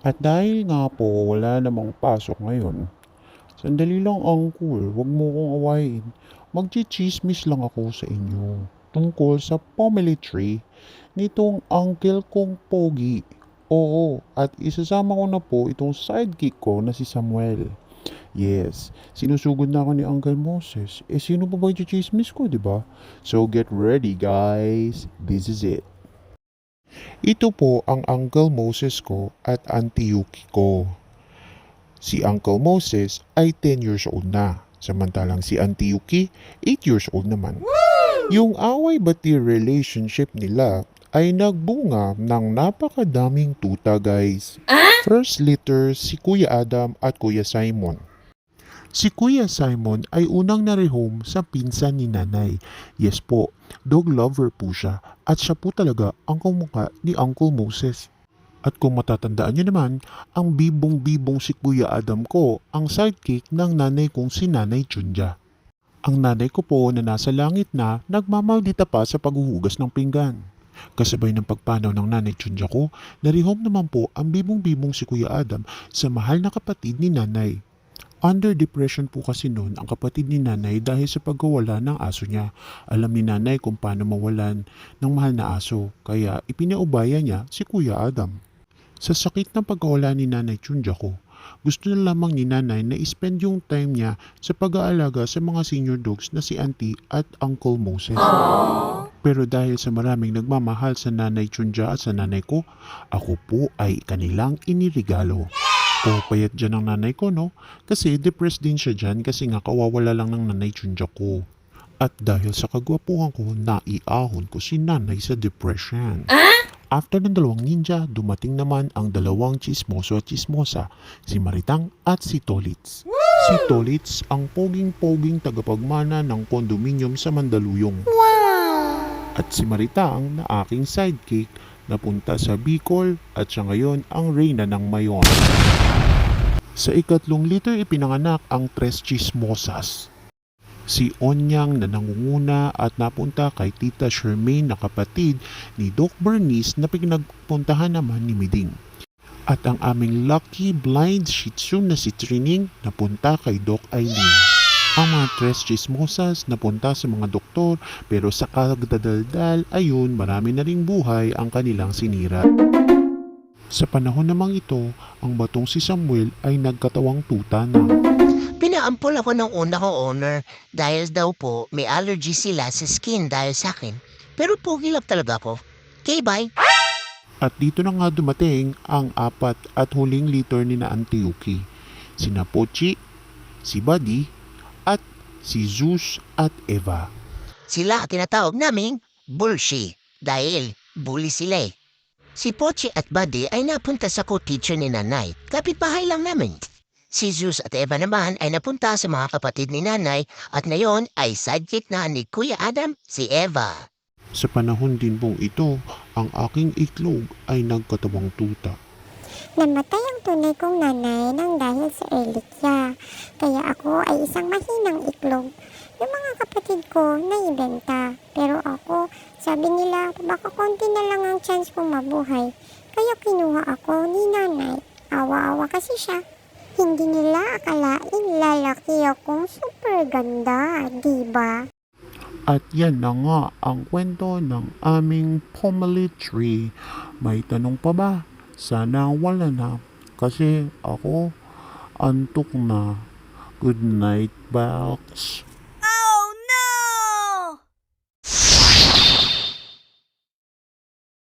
At dahil nga po wala namang pasok ngayon, sandali lang uncle, wag mo kong awayin. Magchichismis lang ako sa inyo tungkol sa family tree nitong uncle kong pogi. Oo, at isasama ko na po itong sidekick ko na si Samuel. Yes, sinusugod na ako ni Uncle Moses. Eh, sino pa ba yung chismis ko, di ba? So, get ready, guys. This is it. Ito po ang Uncle Moses ko at Auntie Yuki ko. Si Uncle Moses ay 10 years old na, samantalang si Auntie Yuki 8 years old naman. Yung away-bati relationship nila ay nagbunga ng napakadaming tuta guys. First litter si Kuya Adam at Kuya Simon. Si Kuya Simon ay unang narehome sa pinsan ni nanay. Yes po, dog lover po siya at siya po talaga ang kumukha ni Uncle Moses. At kung matatandaan nyo naman, ang bibong-bibong si Kuya Adam ko ang sidekick ng nanay kong si Nanay Chunja. Ang nanay ko po na nasa langit na nagmamaldita pa sa paghuhugas ng pinggan. Kasabay ng pagpanaw ng nanay Chunja ko, narihom naman po ang bibong-bibong si Kuya Adam sa mahal na kapatid ni nanay. Under depression po kasi noon ang kapatid ni nanay dahil sa pagkawala ng aso niya. Alam ni nanay kung paano mawalan ng mahal na aso, kaya ipinaubaya niya si Kuya Adam. Sa sakit ng pagkawala ni nanay Chunja ko, gusto na lamang ni nanay na ispend yung time niya sa pag-aalaga sa mga senior dogs na si Auntie at Uncle Moses. Pero dahil sa maraming nagmamahal sa nanay Chunja at sa nanay ko, ako po ay kanilang inirigalo. O payat dyan ang nanay ko, no? Kasi depressed din siya dyan kasi nga kawawala lang ng nanay Chunja ko. At dahil sa kagwapuhan ko, naiahon ko si nanay sa depression. After ng dalawang ninja, dumating naman ang dalawang chismoso at chismosa, si Maritang at si Tolitz. Si Tolitz ang poging-poging tagapagmana ng kondominium sa Mandaluyong. At si Maritang na aking sidekick napunta sa Bicol at siya ngayon ang reyna ng Mayon. Sa ikatlong liter ipinanganak ang Tres Chismosas. Si Onyang na nangunguna at napunta kay Tita Shermaine na kapatid ni Doc Bernice na pinagpuntahan naman ni Miding. At ang aming lucky blind shih tzu na si Trining napunta kay Doc Eileen. Ang mga tres chismosas napunta sa mga doktor pero sa kagdadaldal ayun marami na ring buhay ang kanilang sinira. Sa panahon namang ito, ang batong si Samuel ay nagkatawang tuta na. Pinaampol ako ng una kong owner dahil daw po may allergy sila sa skin dahil sa akin. Pero pogi lang talaga ako. Okay, bye. At dito na nga dumating ang apat at huling liter ni na Auntie Yuki. Sina Pochi, si Buddy, at si Zeus at Eva. Sila tinatawag naming bullshit dahil bully sila eh. Si Pochi at Buddy ay napunta sa co-teacher ni Nanay. Kapitbahay lang namin. Si Zeus at Eva naman ay napunta sa mga kapatid ni Nanay at ngayon ay sidekick na ni Kuya Adam, si Eva. Sa panahon din pong ito, ang aking itlog ay nagkatawang tuta. Namatay ang tunay kong nanay nang dahil sa Erlikya. Kaya ako ay isang mahinang itlog. Yung mga kapatid ko naibenta. Pero ako, sabi nila, baka konti na lang ang chance kong mabuhay. Kaya kinuha ako ni nanay. Awa-awa kasi siya. Hindi nila akalain lalaki akong super ganda, di ba? At yan na nga ang kwento ng aming family tree. May tanong pa ba? Sana wala na. Kasi ako antok na. Good night, Box.